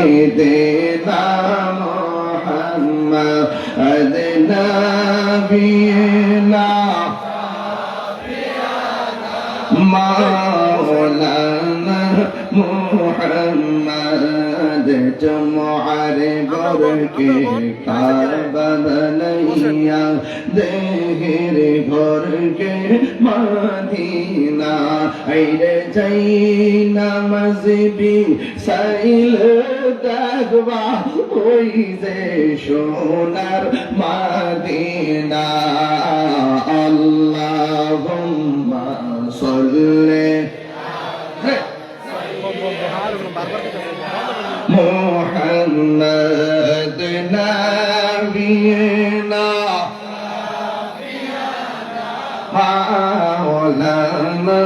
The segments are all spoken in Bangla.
سيدنا محمد نبينا مولانا محمد جمعر برك كعب بنيا دهر برك مدينة عيد جينا مزبي سائل দেখবা ওই যে সোনার মাদিনা আল্লাহ সল্লে محمد نبينا مولانا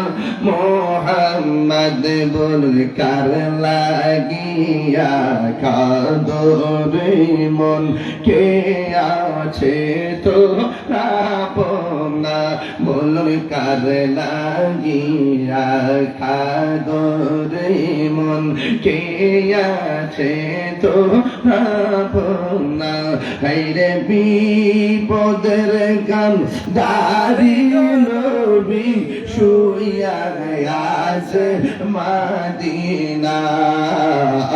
মোহাম্মদ বুলকার লাগিয়া কাদরে মন কে আছে তো আপনা বুলকার লাগিয়া কাদরে মন, কে আছে তো আপনা হাইরে বিপদের গান দাঁড়ি নবী শুইয়া আছে মাদিনা।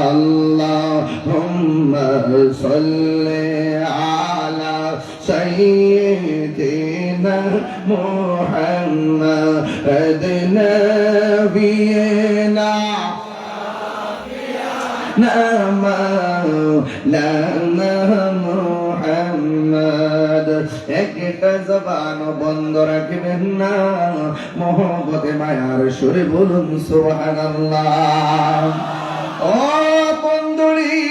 আল্লাহুম্মা সাল্লি আলা সাইয়্যিদিনা মুহাম্মাদ নবিয়িনা مولانا محمد একটা জবান বন্ধ রাখবেন না মোহব্বতে মায়ার সুরে বলুন সুবহানাল্লাহ ও বন্ধুরি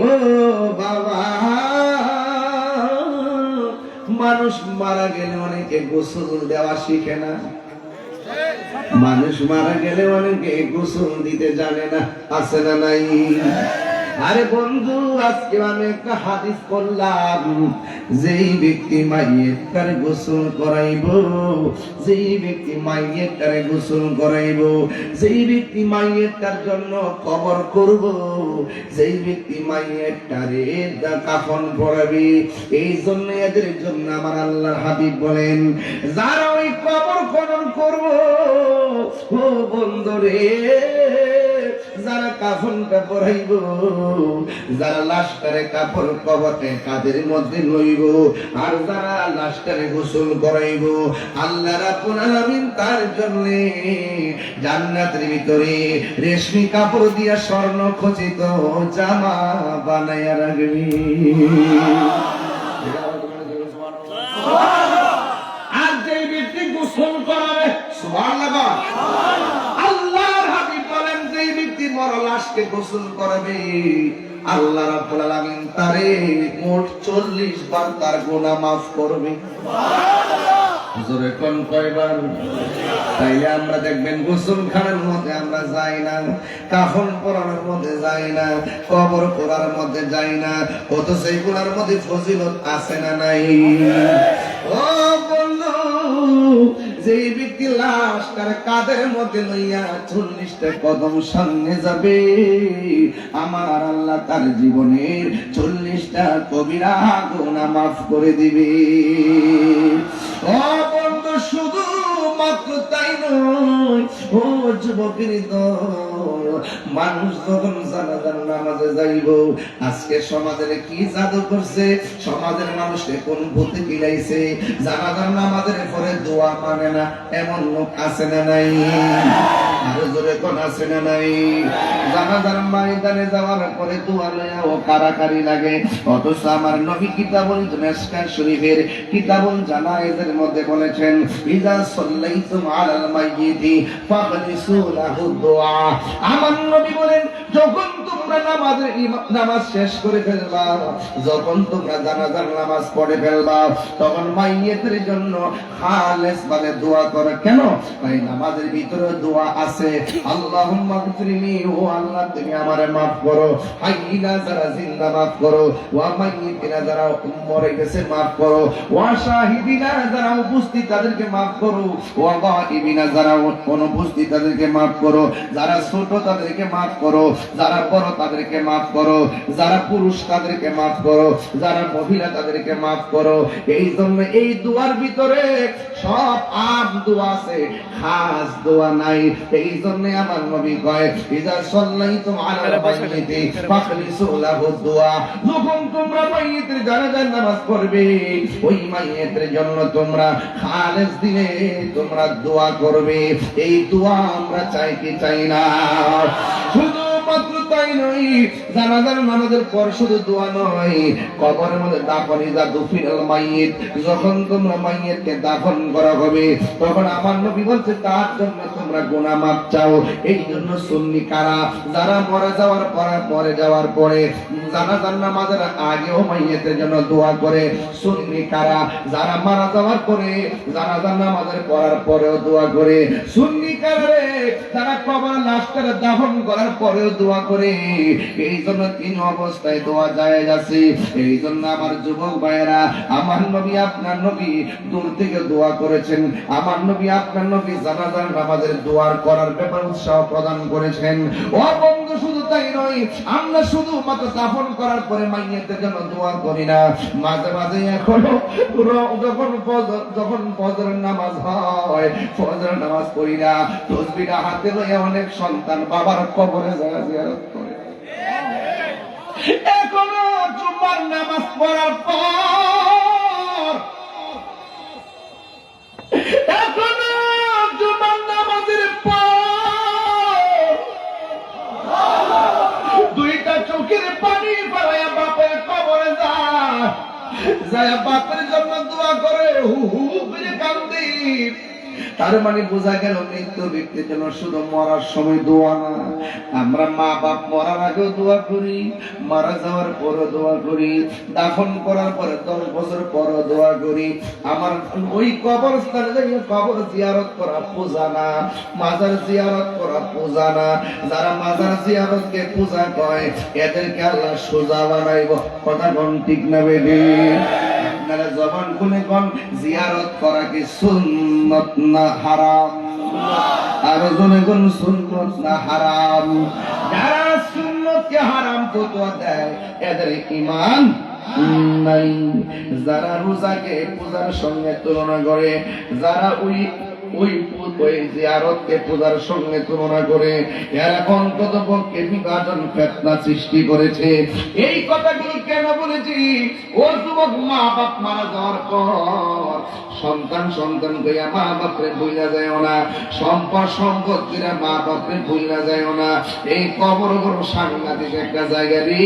ও বাবা মানুষ মারা গেলে অনেকে গোসল দেওয়া শিখে না। মানুষ মারা গেলে অনেকে গোসল দিতে জানে না, আছে না নাই? আরে বন্ধু, আজকে আমি একটা হাদিস করলাম যেই ব্যক্তি মাইয়ের তার গোসল করাইব, যেই ব্যক্তি মাইয়ের তারে গোসল করাইব, যেই ব্যক্তি মাইয়ের তার জন্য কবর করব, যেই ব্যক্তি মাইয়ের তারে কাফন পড়াবে এই জন্য এদের জন্য আমার আল্লাহর হাবিব বলেন, যারা ওই কবর খনন করব, ও বন্ধুরে যারা কাফনটা পরাইব যারা লাশটারে কাপড় কবতে কাদের মধ্যে লইব আর যারা লাশটারে গোসল করাইব আল্লাহ রাব্বুল আলামিন তার জন্য জান্নাতের ভিতরে রেশমি কাপড় দিয়া স্বর্ণ খচিত জামা বানাইয়া রাখবি। আর যে ব্যক্তি গোসল করাবে সুবহানাল্লাহ আল্লাহর হাবিব বলেন যে ব্যক্তি মর লাশকে গোসল করাবে। আল্লাহ রাব্বুল আলামিন তারে মোট 40 বার তার গুনাহ maaf করবে। জোরে কোন কয়বার? তাইলে আমরা দেখবেন গোসল খানার মধ্যে আমরা যাই না, কাফন পরানোর মধ্যে যাই না, কবর করার মধ্যে যাই না কত সেইগুলোর মধ্যে ফজিলত আছে না নাই? ও যেই ব্যক্তি লাশ তার কাদের মধ্যে লইয়া চল্লিশটা কদম সামনে যাবে, আমার আল্লাহ তার জীবনের চল্লিশটা কবিরা গোনা মাফ করে দিবে। ও বন্ধু শুধু মাত্র তাই নয় মানুষ যখন জানাজার নামাজে যাইব, আজকে সমাজের কি জাদু করছে? সমাজের মানুষকে কোন ভূতে জানাজার নামাজের পরে দোয়া মানে না, এমন লোক আছে না নাই? আরও জোরে কোন দোয়া কারাকারি লাগে। অথচ আমার নবী কিতাবুল মেসকার শরীফের কিতাবুল জানায়েজের মধ্যে বলেছেন, ইজা সাল্লাইতুম আলাল আমার নবী বলেন, যখন তোমরা নামাজের নামাজ শেষ করে ফেলবা, যখন তোমরা জানাজার নামাজ পড়ে ফেলবা, তখন মাইয়েতের জন্য খালেস ভাবে দোয়া করো। কেন? তাই নামাজের ভিতরে দোয়া আছে। আল্লাহুম্মা গফিরলি ও আল্লাহ, তুমি আমারে মাফ করো। হাইনা যারা জিন্দা মাফ করো, ওয়া মাইয়িতিনা যারা মরে গেছে মাফ করো। ওয়া শাহিদিনা যারা উপস্থিত, তাদেরকে মাফ করো। ওয়া গাইবিনা যারা অনুপস্থিত তাদেরকে মাফ করো যারা ছোট তাদেরকে মাফ করো যারা বড় তাদেরকে মাফ করো যারা পুরুষ তাদেরকে মাফ করো যারা মহিলা তাদেরকে মাফ করো। এই জন্য এই দুয়ার ভিতরে সব আম দোয়া আছে খাস দোয়া নাই। এই জন্য আমার নবী কয় ইজা সাল্লাইতুম আলাল মাইয়িতি ফাখলিসু লাহু দোয়া। যখন তোমরা মাইয়িতের জানাজার নামাজ পড়বে ওই মাইয়িতের জন্য তোমরা খালেস দিনে তোমরা দোয়া করবে। এই দোয়া আমরা চাই কি চাই না? শুধুমাত্র তাই নয় জানাজার নামাজের পর শুধু দোয়া নয়, কবরের মধ্যে দাফন ইজা দুফিনাল মাইয়িত। যখন তোমরা মাইয়িতকে দাফন করা হবে, তখন আমার নবী বলছে, তার জন্য তোমরা গুনাহ মাফ চাও। এই জন্য সুন্নি কারা? যারা মরে যাওয়ার পরে, মরে যাওয়ার পরে জানাজার নামাজের আগেও মাইয়িতের জন্য দোয়া করে। সুন্নি কারা? যারা মারা যাওয়ার পরে, জানাজার নামাজের পড়ার পরেও দোয়া করে। সুন্নি কারা যারা কবর লাশটারে দাফন করার পরেও দোয়া করে। এই জন্য তিন অবস্থায় দোয়া যায় যাচ্ছে এই জন্য আমার যুবক ভাইয়েরা, আমার নবী, আপনার নবী দূর থেকে দোয়া করেছেন। আমার নবী, আপনার নবী জানাজার নামাজের দোয়ার করার ব্যাপার উৎসাহ প্রদান করেছেন। ও বন্ধু, শুধু তাই নয়, আমরা শুধু মাত্র দাফন করার পরে মাইয়েদের জন্য দোয়া করি না। মাঝে মাঝে এখনও যখন ফজর, যখন ফজরের নামাজ হয়, ফজরের নামাজ পড়ি না। তসবিটা হাতে লইয়া অনেক সন্তান বাবার কবরে যায় করে এখনও জুম্মার নামাজ পড়ার পর। এখনও জুম্মার নামাজের পর। দুইটা চোখের পানি ফেলাইয়া বাপের কবরে যায়। যায় বাপের জন্য দোয়া করে, হু হু করে কান্দি। তার মানে বোঝা গেল মৃত্যু ব্যক্তির জন্য শুধু মরার সময় দোয়া না। আমরা মা বাপ মরার আগেও দোয়া করি, মারা যাওয়ার পরও দোয়া করি, দাফন করার পরে দশ বছর পরও দোয়া করি। আমার ওই কবরস্থানে যাই কবর জিয়ারত করা পূজা না, মাজার জিয়ারত করা পূজা না। যারা মাজার জিয়ারতকে পূজা কয়, এদেরকে আল্লাহ সোজা বানাইব। কথা কোন ঠিক না বেবি আপনারা জবান খুলে কোন জিয়ারত করা কি সুন্নত না হারাম? আর জনে কোন সুন্নত না হারাম? যারা সুন্নতকে হারাম ফতোয়া দেয়, এদের ইমান নাই। যারা রোজাকে, পূজার সঙ্গে তুলনা করে, যারা ওই ওই ওই জিয়ারতকে পূজার সঙ্গে তুলনা করে এরা অন্তত পক্ষে বিভাজন ফেতনা সৃষ্টি করেছে? এই কথাগুলো কেন বলেছি? ও যুবক মা বাপ মারা যাওয়ার পর সন্তান সন্তান কইয়া মা বাপরে ভুইলা যায় না, সম্পদ সম্পদ কইরা মা বাপরে ভুইলা যায় না। এই কবর বড় সাংঘাতিক একটা জায়গা রে।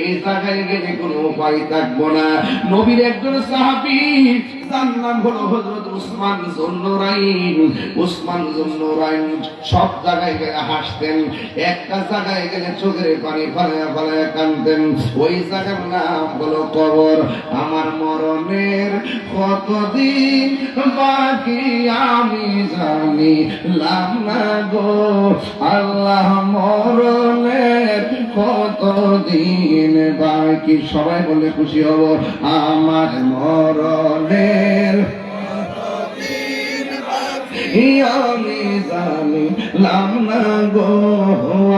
এই জায়গায় গেলে কোনো উপায় থাকব না। নবীর একজন সাহাবী তার নাম হলো হযরত উসমান জুন্নুরাইন উসমান জুন্নুরাইন সব জায়গায় গেলে হাসতেন, একটা জায়গায় গেলে চোখের পানি ফলায়া ফলায়া কানতেন। ওই জায়গার নাম হলো কবর। আমার মরণের কতদিন বাকি আমি জানি না গো। আল্লাহ মরণের কতদিন বাকি? সবাই বলে খুশি হব। আমার মরণের আমি জানি লাম না গো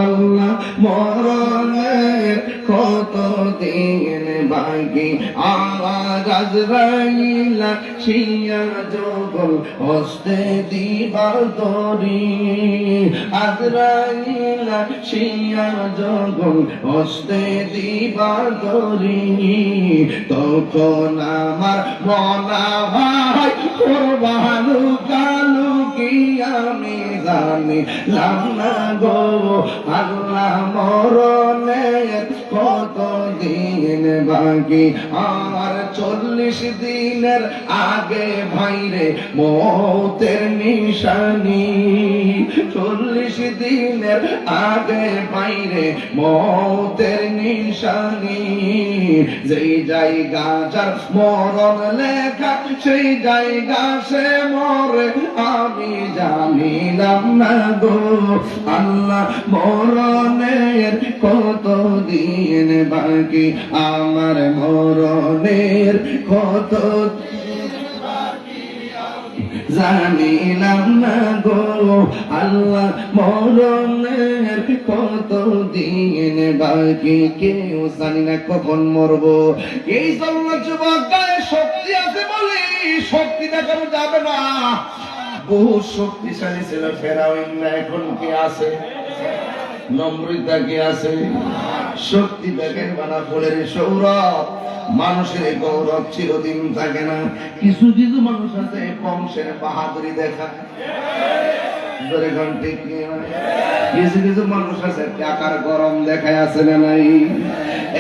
আল্লাহ কত দিন বাকি। আওয়াজ আজরাইলা শিয়া যোগল, হস্তে দিবা তরি আজরাইলা শিয়া যোগল, হস্তে দিবা তরি তখন আমার মনা ভাই, কোরবানু কালু আমি জানি লামনা গো। আল্লাহ মরণের কত দিন বাকি? আমার চল্লিশ দিনের আগে ভাইরে মতের নিশানি। চল্লিশ দিনের আগে ভাইরে মৌতের নিশানি। যেই জায়গা যার মরণ লেখা, সেই জায়গা সে মরে। আমি জানিলাম না গো, আল্লাহ মরণের কত দিন বাকি? আমার মরণের কত জানিলাম না গো, আল্লাহ মরণের কত দিন বাকি, কেউ জানি না কখন মরবো। এই জন্য যুবক শক্তি আছে বলে, শক্তি দেখানো যাবে না। বহু শক্তিশালী ছিল না, এখন কি আছে? নম্রিতা কি আছে। শক্তি দেখেন বানা ফুলের সৌরভ। মানুষের গৌরব চিরদিন থাকে না। কিছু কিছু মানুষ আছে বংশের বাহাদুরি ঘন্টে কিছু কিছু মানুষ আছে টাকার গরম দেখায় আছে না নাই।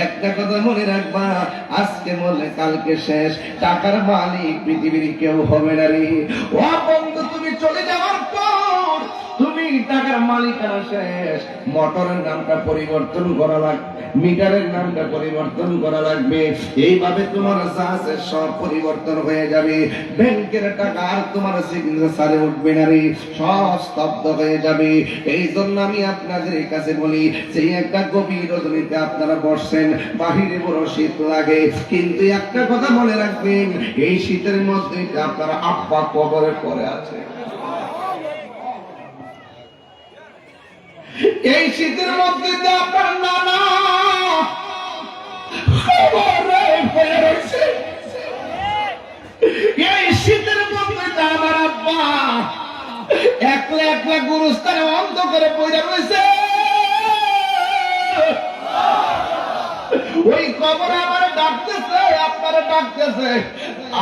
একটা কথা মনে রাখবা, আজকে বললে কালকে শেষ। টাকার মালিক পৃথিবীর কেউ হবে না রে। ও বন্ধু তুমি টাকার মালিকানা শেষ। মোটরের নামটা পরিবর্তন করা লাগবে মিটারের নামটা পরিবর্তন করা লাগবে। এইভাবে তোমার যা সব পরিবর্তন হয়ে যাবে। ব্যাংকের টাকা আর তোমার সিগনেচারে উঠবে না রে। সব স্তব্ধ হয়ে যাবে। এই জন্য আমি আপনাদের কাছে বলি, সেই একটা গভীর রজনীতে আপনারা বসছেন, বাহিরে বড় শীত লাগে। কিন্তু একটা কথা মনে রাখবেন, এই শীতের মধ্যে আপনারা আব্বা কবরে পরে আছে। এই শীতের মধ্যে আপনার নানা। এই শীতের মধ্যে আমার আব্বা একলা একলা গুরুস্থানে অন্ধ করে পড়ে রয়েছে ওই কবর আমার ডাকতেছে, আপনারা ডাকতেছে।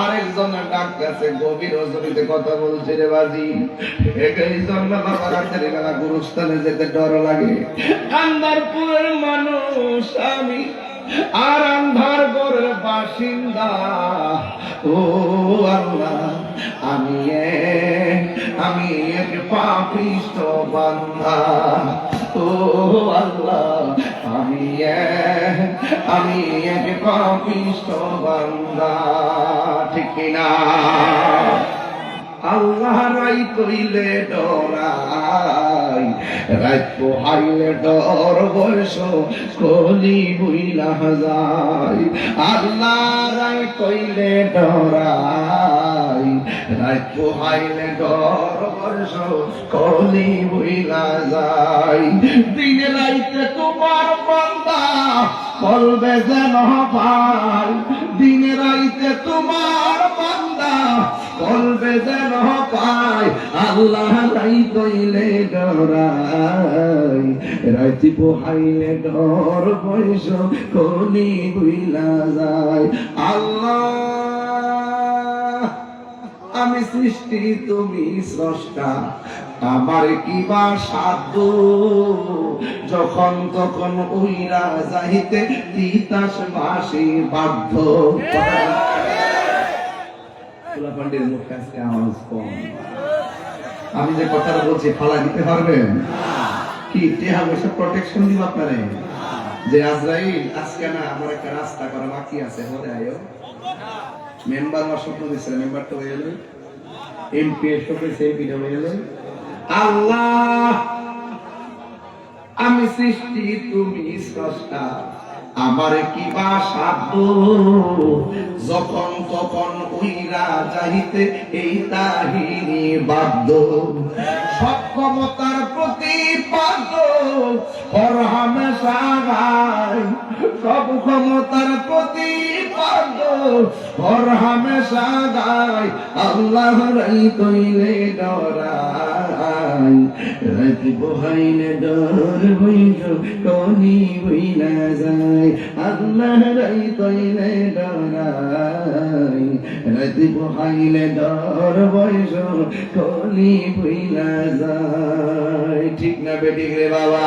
আরেকজনে ডাকতেছে, গভীর রজনীতে কথা বলছে রে বাজি। এই জন্য বাবা রাতের বেলা গুরুস্থানে যেতে ডর লাগে। কান্দারপুরের মানুষ আমি, আর আন্ধার গড়ের বাসিন্দা। ও আল্লাহ, আমি এক আমি এক পাপিষ্ট বান্দা। ও আল্লাহ। আমি এক পাপিষ্ট বান্দা, ঠিক কিনা? আল্লাহ রাই কইলে ডরাই রাত পোহাইলে ডর বয়স কলি বুইলা যায় আল্লাহ রাই কইলে ডরাই রাত পোহাইলে ডর বয়স কলি বুইলা যায় দিন রাইতে তোমার বান্দা বলবে যেন ভাই। দিন রাইতে তোমার বান্দা বলবে যেন পায় আল্লাহ রাই কইলে ডরাই। রাইতি পোহাইলে ডর বয়স কলি বুইলা যায় আল্লাহ আমি সৃষ্টি, তুমি স্রষ্টা। আমার কি বা সাধ্য? যখন তখন উইরা যাইতে তিতাস মাসি বাধ্য। আমি যে কথাটা বলছি, ফালা দিতে পারবেন? কি বসে প্রোটেকশন দিব আপনারে? যে আজরাইল, আজকে না আমার একটা রাস্তা করা বাকি আছে, হলে আয়ো। মেম্বার আমার স্বপ্ন দিচ্ছে মেম্বার তো হয়ে গেল। এমপি এর স্বপ্ন সেই বিনা হয়ে গেল। আল্লাহ, আমি সৃষ্টি, তুমি স্রষ্টা। আমার কি বা সাধ্য? যখন তখন উইরা যাইতে এই তাহিনী বাধ্য। সক্ষমতার প্রতিপাদ্য হর হামেশা গায় সব ক্ষমতার প্রতিপাদ্য হর হামেশা গায়। আল্লাহ রাই কইলে ডরাই রাত বহাইলে ডর বইল কনি বইলা যায়। আল্লাহ রাই কইলে ডরাই রাত বহাইলে ডর বইল কনি বইলা যায়। ঠিক না বেটিক রে বাবা?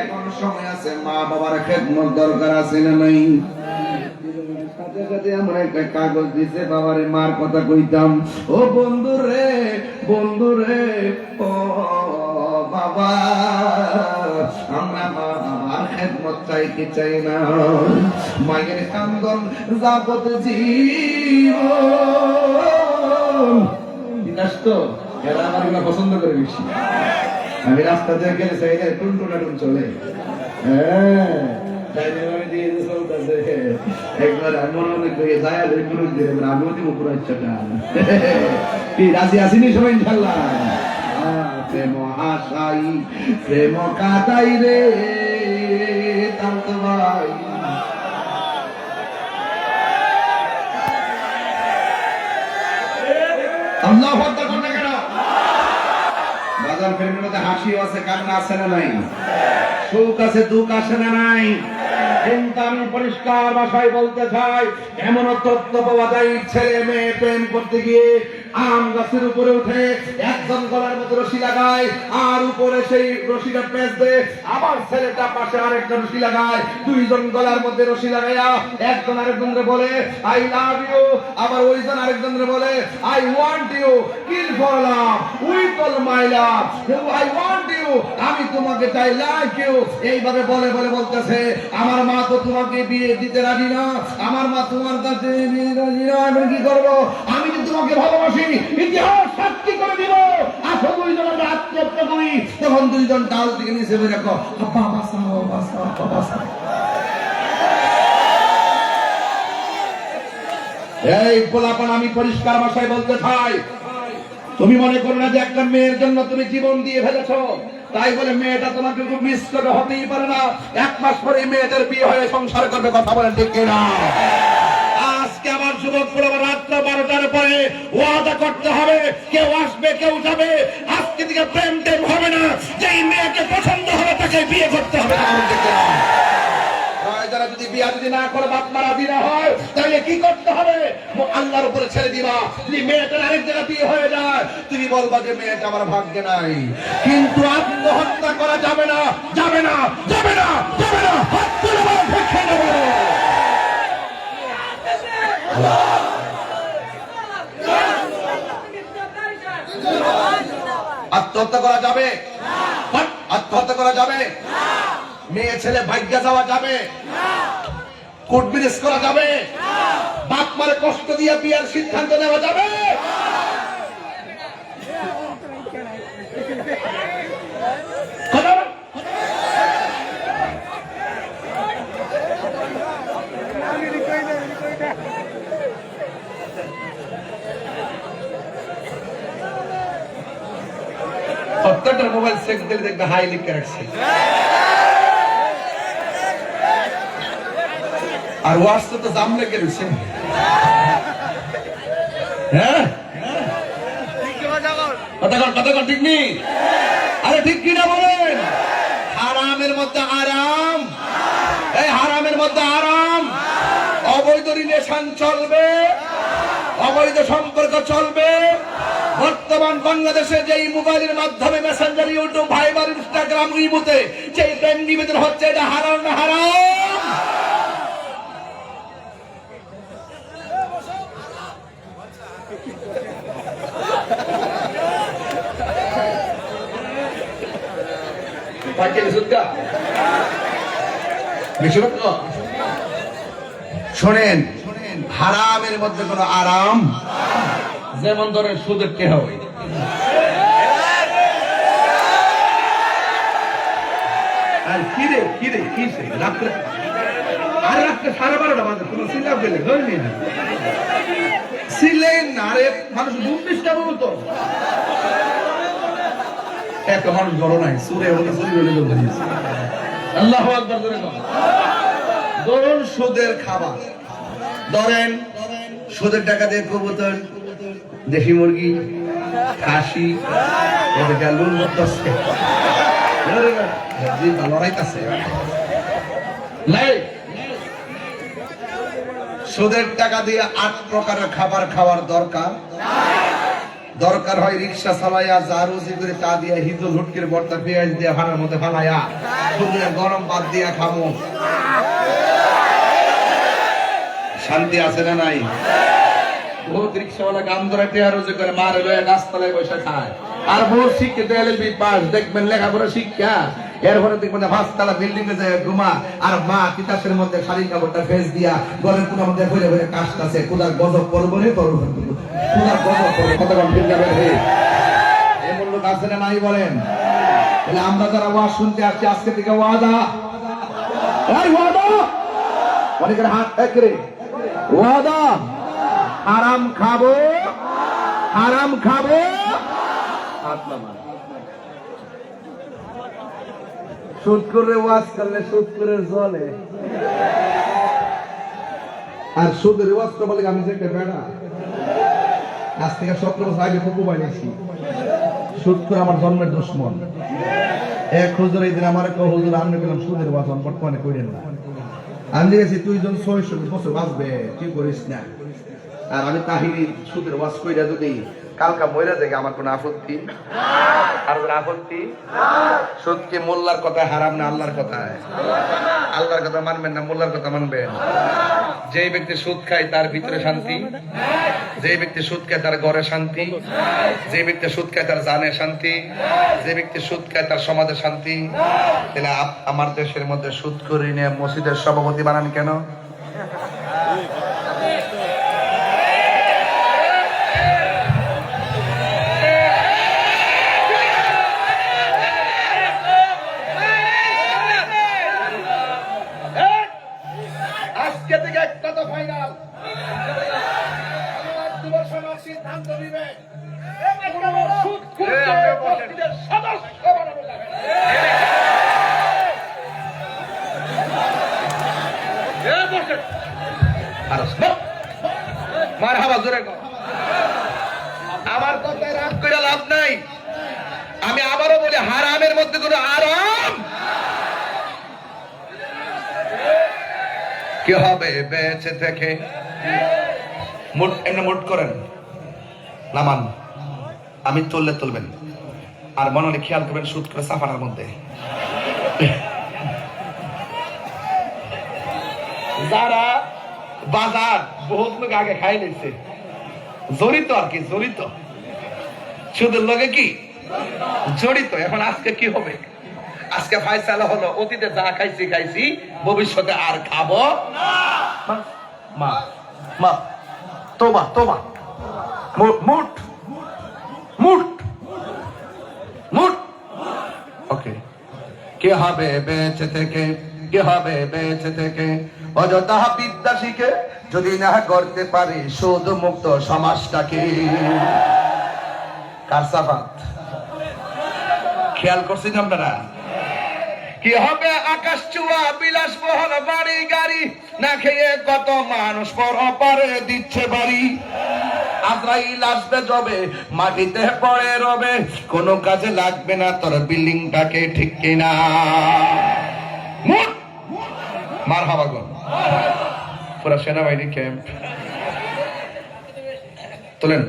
এখন সময় আছে, মা বাবার খেদমত দরকার আছে না নাই? কাগজ দিছে, বাবারে মার কথা কইতাম। ও বন্ধু রে বন্ধু রে, ও বাবা, আমরা মা বাবার খেদমত চাই কি চাই না। মায়ের কান্দন যাবত জীবন। বিনাশ তো, এরা আমার পছন্দ করে বেশি। আমি রাস্তা দিয়ে গেলে চাই না টুন টুনা টুন চলে হ্যাঁ একবার মনে মনে করি, যায় আর এগুলো দিয়ে আমিও দিব পুরো ইচ্ছাটা। আল্লাহ ফেরমের মধ্যে হাসিও আছে, কান্না আছে না নাই? সুখ আছে, দুঃখ আছে না নাই? কিন্তু আমি পরিষ্কার ভাষায় বলতে চাই, এমন তথ্য পাওয়া যায়, ছেলে, মেয়ে প্রেম করতে গিয়ে আম গাছের উপরে উঠে একজন গলার মধ্যে রশি লাগায়, আর উপরে সেই রশিটা পেঁচ দেয় আবার ছেলেটা পাশে আরেকজন রশি লাগায়, দুইজন গলার মধ্যে রশি লাগাইয়া একজন আরেকজনকে বলে, আই লাভ ইউ আবার ওইজন আরেকজনকে বলে, I want you kill for love with all my love I want you আমি তোমাকে চাই লাইক ইউ এইভাবে বলে বলে বলতেছে, আমার মা তো তোমাকে বিয়ে দিতে রাজি না, আমার মা তোমার কাছে রাজি না, আমি কি করব? আমি তোমাকে ভালোবাসি আমি পরিষ্কার ভাষায় বলতে চাই। তুমি মনে করো না যে একটা মেয়ের জন্য তুমি জীবন দিয়ে ফেলেছ? তাই বলে মেয়েটা তোমাকে মিস করে হতেই পারে না। এক মাস পরে মেয়েদের বিয়ে হয়ে সংসার করবে, কথা বলে ঠিক আমার যুবক বারোটার পরে ওয়াদা করতে হবে, কেউ আসবে, কেউ যাবে। আজকে প্রেম টেম হবে না মেয়েকে পছন্দ হবে তাকে বিয়ে করতে হবে। উপরে ছেড়ে দিবা। যদি তুমি বলবা যে মেয়েটা আমার ভাগ্যে নাই। কিন্তু আত্মহত্যা করা যাবে না যাবে না যাবে না যাবে না। হাত তুলে। আত্মহত্যা করা যাবে? আত্মহত্যা করা যাবে? মেয়ে, ছেলে ভাগ্য যাওয়া যাবে? কোর্ট ম্যারেজ করা যাবে? বাপ মারে কষ্ট দিয়ে বিয়ার সিদ্ধান্ত নেওয়া যাবে কথা বল। প্রত্যেকটা মোবাইল সেক্স দিলে দেখবে হাই লিখে রাখছে আর ওয়াশটা তো জাম লেগে রয়েছে বলেন? মধ্যে আরাম এই মধ্যে আরাম অবৈধ রিলেশন চলবে। অবৈধ সম্পর্ক চলবে। বর্তমান বাংলাদেশে যেই মোবাইলের মাধ্যমে মেসেঞ্জার ইউটিউব ভাইবার ইনস্টাগ্রাম ইমুতে যেই প্রেম নিবেদন হচ্ছে, এটা হারাম না হারাম শোনেন, হারামের মধ্যে কোনো আরাম যেমন ধরেন সুদের কে হবে আর কি রে কি রে কি রাত্রে আর রাত্রে সাড়ে বারোটা বাজে কোনো সিলাপ গেলে ধরেনি না ছিলেন আরে মানুষ ঘুম ডিস্টার্ব হতো এত মানুষ বড় নাই সুরে সুরি আল্লাহ আকবার করে সুদের খাবার। ধরেন সুদের টাকা দিয়ে কবুতর দেশি মুরগি, খাসি সুদের টাকা দিয়ে আট প্রকারের খাবার খাওয়ার দরকার। দরকার হয় রিক্সা চালাইয়া রুজি করে তা দিয়ে হিজুল হুটকির বর্তা, পেঁয়াজ দিয়ে ভাড়ার মধ্যে ফালাইয়া গরম বাদ দিয়া খামো। শান্তি আছে না নাই? বহুত গান ধরে টেয়ার রুজি করে, মারে লয়ে গাছতলায় বসে খায়। আর বহুত শিক্ষিত এলএলবি পাস, দেখবেন লেখাপড়া শিক্ষা। এরপরে দেখবেন পাঁচতলা বিল্ডিং এ যায় ঘুমা, আর মা তিতাসের মধ্যে শাড়ি কাপড়টা ফেস দিয়া ঘরের কোনার মধ্যে ঘুরে ঘুরে কাশতাছে কুদার গজব করব রে করব কুদার গজব করব কত ঠিক যাবে রে এমন লোক আছে না নাই বলেন। তাহলে আমরা যারা ওয়াজ শুনতে আসছি, আজকে থেকে ওয়াদা। এই ওয়াদা! অনেকের হাত এক রে। ওয়াদা! হারাম খাব? হারাম খাব। সুদ করে ওয়াজ করলে সুদ করে জলে আর সুদের ওয়াজ তো বলে আমি যে একটা বেড়া। আজ থেকে সতেরো বছর আগে ফুকু বানিয়েছি। সুদ করে আমার জন্মের দুশ্মন। এক হুজুর এই দিন আমার এক হুজুর, আমি পেলাম সুদের ওয়াজ বর্তমানে করেন না? আমি দেখেছি তুই জন ছয়শো বছর বাঁচবে তুই করিস না? আর আমি তাহিনী সুদের ওয়াজ কইরা যদি কালকা মইরা দেখে আমার কোনো আপত্তি? আর কোনো আপত্তি? সুদকে মোল্লার কথা হারাম না আল্লাহর কথায়? আল্লাহর কথা মানবেন না মোল্লার কথা মানবেন? যেই ব্যক্তি সুদ খায় তার ভিতরে শান্তি। যে ব্যক্তি সুদ খায় তার ঘরে শান্তি। যে ব্যক্তি সুদ খায় তার জানে শান্তি। যে ব্যক্তি সুদ খায় তার সমাজে শান্তি। তাহলে আমার দেশের মধ্যে সুদ করে নিয়ে মসজিদের সভাপতি বানান কেন? মার হাবা জোরে আমার কথায় রাগ করে লাভ নাই। আমি আবারও বলি, হারামের মধ্যে কোনো আরাম। কি হবে বেঁচে থেকে? মুট, এমনি মুট করেন। নামান, আমি তুললে তুলবেন আর মনে খেয়াল করবেন সুদ করে সাফানার মধ্যে। যারা বাজার, বহুত লোক আগে খাই নিছে জড়িত আর কি, জড়িত। সুদের লগে কি? জড়িত। এখন আজকে কি হবে? আজকে ফাইসালা হলো, অতীতে যা খাইছি খাইছি, ভবিষ্যতে আর খাব মা- মা তোবা তোবা। মু- মুট মুট মুট ওকে কে হবে বেঁচে থেকে? কে হবে বেঁচে থেকে? অযথা বিদ্যা শিখে যদি না করতে পারি সুদ মুক্ত সমাজটাকে। কারসাফাত খেয়াল করছেন আপনারা? কি হবে আকাশ চুয়া বিলাস বহল বাড়ি গাড়ি? না খেয়ে কত মানুষ পর পারে দিচ্ছে বাড়ি? আজরাইল আসবে যবে, মাটিতে পড়ে রবে, কোনো কাজে লাগবে না, তোর বিল্ডিংটাকে ঠিক কিনা। মার হাবাগন পুরা সেনাবাহিনী ক্যাম্প। তোলেন?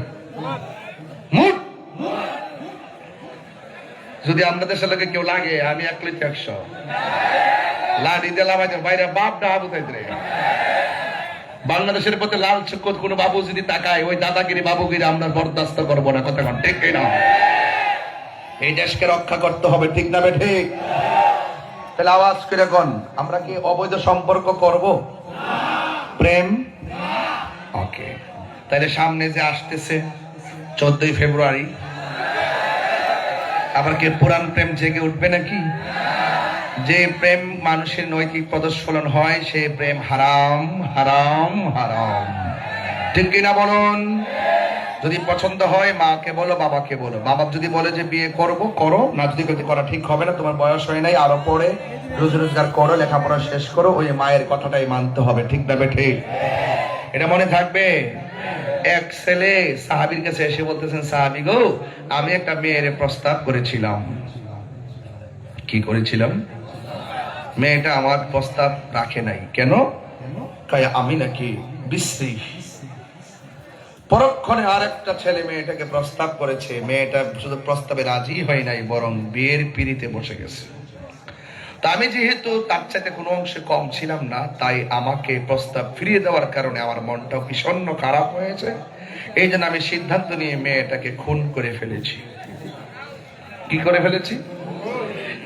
যদি আপনাদের সাথে কেউ লাগে, আমি এক লিট একশো। লাঠি দিলাম বাইরে বাপ ডা বুঝাই রে। বাংলাদেশের প্রতি লাল চক্ষু কোন বাবু যদি তাকায়, ওই দাদাগিরি বাবুগিরি আমরা বরদাস্ত করব না, কথা ঠিক না এই দেশকে রক্ষা করতে হবে, ঠিক না ঠিক? তাহলে আওয়াজ করে কোন, আমরা কি অবৈধ সম্পর্ক করব? প্রেম? ওকে। তাহলে সামনে যে আসতেছে, চোদ্দই ফেব্রুয়ারি। আবার কি পুরান প্রেম জেগে উঠবে নাকি? যে প্রেম মানুষের নৈতিক প্রদর্শন হয়, সে প্রেম হারাম হারাম হারাম। ঠিক কিনা বলুন? যদি পছন্দ হয়, মাকে বলো, বাবাকে বলো। বাবা যদি বলে যে বিয়ে করব, করো। না যদি করা ঠিক হবে না, তোমার বয়স হয় নাই, আরও পড়ে। রোজ রোজগার করো, লেখাপড়া শেষ করো। ওই মায়ের কথাটাই মানতে হবে, ঠিক না ঠিক এটা মনে থাকবে? এক ছেলে সাহাবির কাছে এসে বলতেছেন, সাহাবি গো, আমি একটা মেয়ের প্রস্তাব করেছিলাম। কি করেছিলাম? মেয়েটা আমার প্রস্তাব রাখে নাই। কেন? আমি নাকি বিশ্রী। পরক্ষণে আর একটা ছেলে মেয়েটাকে প্রস্তাব করেছে, মেয়েটা শুধু প্রস্তাবে রাজি হয় নাই, বরং বিয়ের পিড়িতে বসে গেছে। তা আমি যেহেতু তার চাইতে কোনো অংশে কম ছিলাম না, তাই আমাকে প্রস্তাব ফিরিয়ে দেওয়ার কারণে আমার মনটাও ভীষণ খারাপ হয়েছে। এই জন্য আমি সিদ্ধান্ত নিয়ে মেয়েটাকে খুন করে ফেলেছি। কি করে ফেলেছি?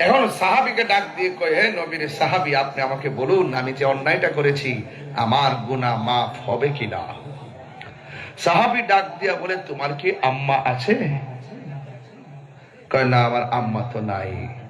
এখন সাহাবিকে ডাক দিয়ে কয়ে, হে নবীর সাহাবি, আপনি আমাকে বলুন, আমি যে অন্যায়টা করেছি, আমার গুনাহ মাফ হবে কিনা? সাহাবি ডাক দিয়া বলে তোমার কি আম্মা আছে? কয় না আমার আম্মা তো নাই।